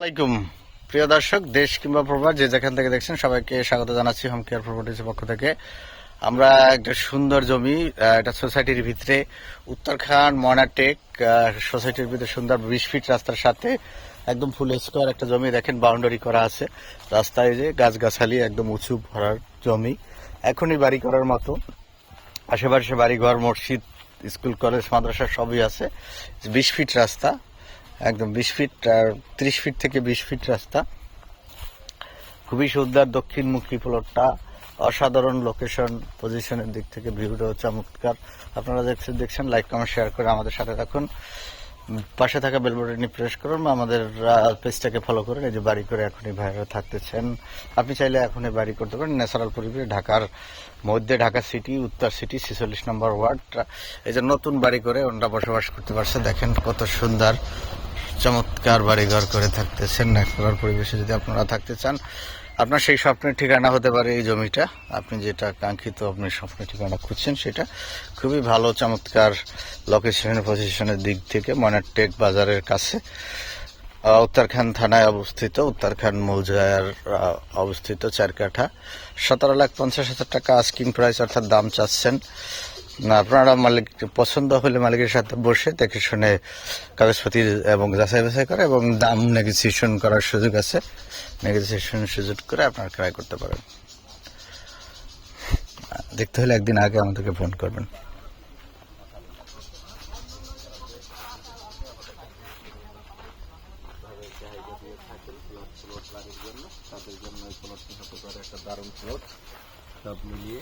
আসসালামাইকুম প্রিয় দর্শক, দেশ কিংবা প্রবাস, যে যেখান থেকে দেখছেন সবাইকে স্বাগত জানাচ্ছি হোম কেয়ার প্রপার্টিসের পক্ষ থেকে। আমরা একটা সুন্দর জমি এটা সোসাইটির ভিতরে, উত্তরখান, ময়নাটেক সোসাইটির ভিতরে সুন্দর বিশ ফিট রাস্তার সাথে একদম ফুল স্কোয়ার একটা জমি দেখেন, বাউন্ডারি করা আছে। রাস্তায় যে গাছগাছালি, একদম উঁচু ভরার জমি। এখনই বাড়ি করার মতো। আশেপাশে বাড়িঘর, মসজিদ, স্কুল, কলেজ, মাদ্রাসা সবই আছে। বিশ ফিট রাস্তা। একদম বিশ ফিট আর ত্রিশ ফিট থেকে বিশ ফিট রাস্তা। খুবই সুন্দর দক্ষিণমুখী প্লটটা অসাধারণ লোকেশন পজিশনের দিক থেকে ভিউটাও চমৎকার। আপনারা দেখছেন দেখছেন লাইক কমেন্ট শেয়ার করে আমাদের সাথে রাখুন পাশে থাকা বেল প্রেস করুন। বা আমাদের পেজটাকে ফলো করুন। এই যে বাড়ি করে এখনই ভাইরা থাকতেছেন। আপনি চাইলে এখনই বাড়ি করতে পারেন। ন্যাচারাল পরিবেশ, ঢাকার মধ্যে, ঢাকা সিটি উত্তর সিটি ছেচল্লিশ নম্বর ওয়ার্ড এই যে নতুন বাড়ি করে ওনারা বসবাস করতে পারছে। দেখেন কত সুন্দর চমৎকার বাড়িঘর করে থাকতেছেন ন্যাচারাল পরিবেশে যদি আপনারা থাকতে চান, আপনার সেই স্বপ্নের ঠিকানা হতে পারে এই জমিটা। আপনি যেটা কাঙ্ক্ষিত আপনি স্বপ্নের ঠিকানা খুঁজছেন সেটা। খুবই ভালো, চমৎকার লোকেশন পজিশনের দিক থেকে মনারটেক বাজারের কাছে। উত্তরখান থানায় অবস্থিত উত্তরখান মৌজার অবস্থিত চার কাঠা সতেরো লাখ পঞ্চাশ হাজার টাকা আস্কিং প্রাইস অর্থাৎ দাম চাচ্ছেন। আপনারা মালিক, পছন্দ হলে মালিকের সাথে বসে দেখে শুনে কাগজপত্র এবং যাচাই বাছাই করে এবং দাম নেগোসিয়েশন করার সুযোগ আছে। নেগোসিয়েশন সুযোগ করে আপনারা ক্রয় করতে পারেন। দেখতে হলে একদিন আগে আমাদেরকে ফোন করবেন। জন্য একটা দারুণ প্লট সব মিলিয়ে